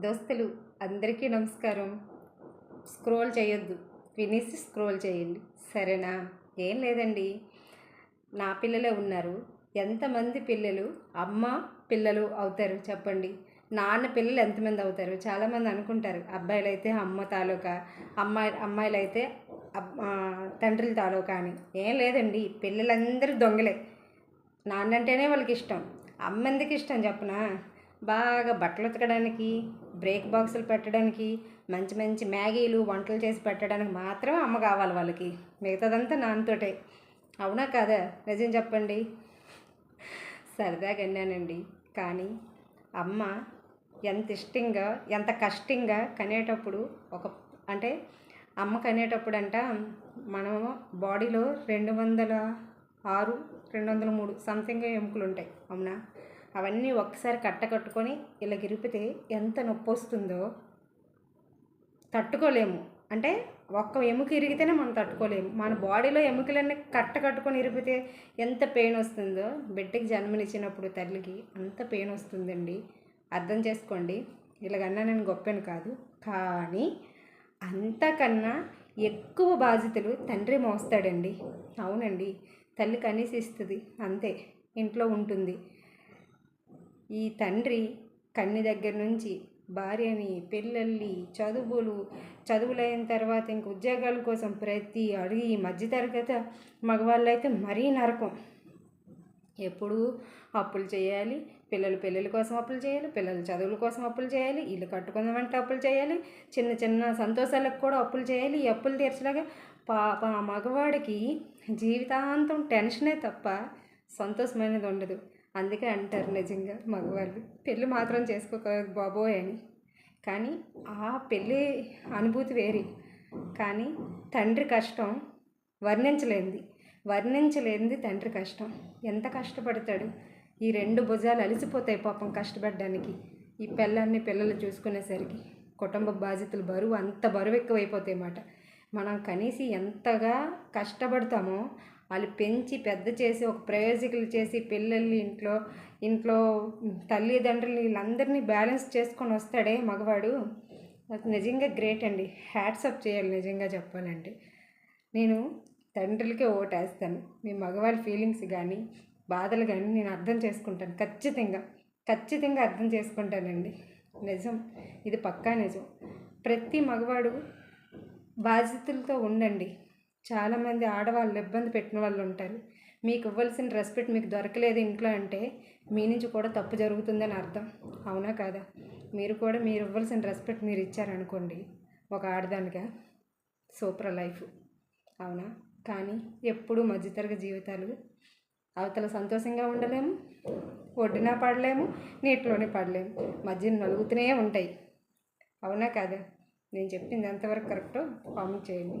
దోస్తులు అందరికీ నమస్కారం. స్క్రోల్ చేయొద్దు. వినేసి స్క్రోల్ చేయండి. సరేనా? ఏం లేదండి. నా పిల్లలే ఉన్నారు. ఎంతమంది పిల్లలు? అమ్మ పిల్లలు అవుతారు చెప్పండి. నాన్న పిల్లలు ఎంతమంది అవుతారు? చాలామంది అనుకుంటారు. అబ్బాయిలు అయితే అమ్మ తాలూకా అమ్మాయి అమ్మాయిలు అయితే అబ్- తండ్రుల తాలూకా అని. ఏం లేదండి. పిల్లలందరూ దొంగలే. నాన్న అంటేనే వాళ్ళకి ఇష్టం అమ్మ ఎందుకు ఇష్టం చెప్పనా? బాగా బట్టలు ఉతకడానికి బ్రేక్ బాక్సులు పెట్టడానికి మంచి మంచి మ్యాగీలు వంటలు చేసి పెట్టడానికి మాత్రమే అమ్మ కావాలి వాళ్ళకి. మిగతాదంతా నాన్నతోటే. అవునా కాదా? నిజం చెప్పండి. సరదాగా అన్నానండి. కానీ అమ్మ ఎంత ఇష్టంగా ఎంత కష్టంగా కనేటప్పుడు ఒక అంటే అమ్మ కనేటప్పుడు అంట మనం బాడీలో రెండు వందల ఆరు రెండు వందల మూడు సంథింగ్ ఎముకలు ఉంటాయి అవునా? అవన్నీ ఒక్కసారి కట్ట కట్టుకొని ఇలా గిరిపితే ఎంత నొప్పి వస్తుందో తట్టుకోలేము. అంటే ఒక్క ఎముక ఇరిగితేనే మనం తట్టుకోలేము. మన బాడీలో ఎముకలన్నీ కట్ట కట్టుకొని ఇరిగితే ఎంత పెయిన్ వస్తుందో బిడ్డకి జన్మనిచ్చినప్పుడు తల్లికి అంత పెయిన్ వస్తుందండి. అర్థం చేసుకోండి. ఇలాగన్నా నేను గొప్పను కాదు. కానీ అంతకన్నా ఎక్కువ బాధ్యతలు తండ్రి మోస్తాడండి. అవునండి. తల్లి కనీసి ఇస్తుంది అంతే. ఇంట్లో ఉంటుంది. ఈ తండ్రి కన్ని దగ్గర నుంచి భార్యని పిల్లల్ని చదువులు చదువులైన తర్వాత ఇంక ఉద్యోగాల కోసం ప్రతి అడిగి ఈ మధ్యతరగతి మగవాళ్ళు అయితే మరీ నరకం. ఎప్పుడు అప్పులు చేయాలి పిల్లలు పెళ్ళిళ్ళ కోసం అప్పులు చేయాలి పిల్లల చదువుల కోసం అప్పులు చేయాలి ఇల్లు కట్టుకుందామంటే అప్పులు చేయాలి చిన్న చిన్న సంతోషాలకు కూడా అప్పులు చేయాలి ఈ అప్పులు తీర్చలాగా పాప మగవాడికి జీవితాంతం టెన్షనే తప్ప సంతోషమైనది ఉండదు. అందుకే అంటారు నిజంగా మగవాళ్ళు. పెళ్ళి మాత్రం చేసుకోక బాబోయ్ అని. కానీ ఆ పెళ్ళి అనుభూతి వేరే. కానీ తండ్రి కష్టం వర్ణించలేనిది. వర్ణించలేనిది తండ్రి కష్టం. ఎంత కష్టపడతాడు? ఈ రెండు భుజాలు అలసిపోతాయి పాపం కష్టపడడానికి. ఈ పిల్లల్ని పిల్లలు చూసుకునేసరికి కుటుంబ బాధ్యతలు బరువు అంత బరువు ఎక్కువైపోతాయి అన్నమాట మనం కనీసం ఎంతగా కష్టపడతామో వాళ్ళు పెంచి పెద్ద చేసి ఒక ప్రయోజకులు చేసి పిల్లల్ని ఇంట్లో ఇంట్లో తల్లిదండ్రులు వీళ్ళందరినీ బ్యాలెన్స్ చేసుకొని వస్తాడే మగవాడు. అది నిజంగా గ్రేట్ అండి. హ్యాట్సప్ చేయాలి నిజంగా చెప్పాలంటే. నేను తండ్రులకే ఓటేస్తాను. మీ మగవాళ్ళ ఫీలింగ్స్ కానీ బాధలు కానీ నేను అర్థం చేసుకుంటాను. ఖచ్చితంగా ఖచ్చితంగా అర్థం చేసుకుంటానండి. నిజం. ఇది పక్కా నిజం. ప్రతి మగవాడు బాధ్యతలతో ఉండండి. చాలామంది ఆడవాళ్ళు ఇబ్బంది పెట్టిన వాళ్ళు ఉంటారు. మీకు ఇవ్వాల్సిన రెస్పెక్ట్ మీకు దొరకలేదు ఇంట్లో అంటే మీ నుంచి కూడా తప్పు జరుగుతుందని అర్థం. అవునా కాదా? మీరు కూడా మీరు ఇవ్వాల్సిన రెస్పెక్ట్ మీరు ఇచ్చారనుకోండి. ఒక ఆడదానిగా సూపర్ లైఫ్ అవునా? కానీ ఎప్పుడూ మధ్యతరగతి జీవితాలు అవతల సంతోషంగా ఉండలేము ఒడ్డున పడలేము నీటిలోనే పడలేము. మధ్య నలుగుతూనే ఉంటాయి. అవునా కాదా? నేను చెప్పింది ఎంతవరకు కరెక్టో కామెంట్ చేయండి.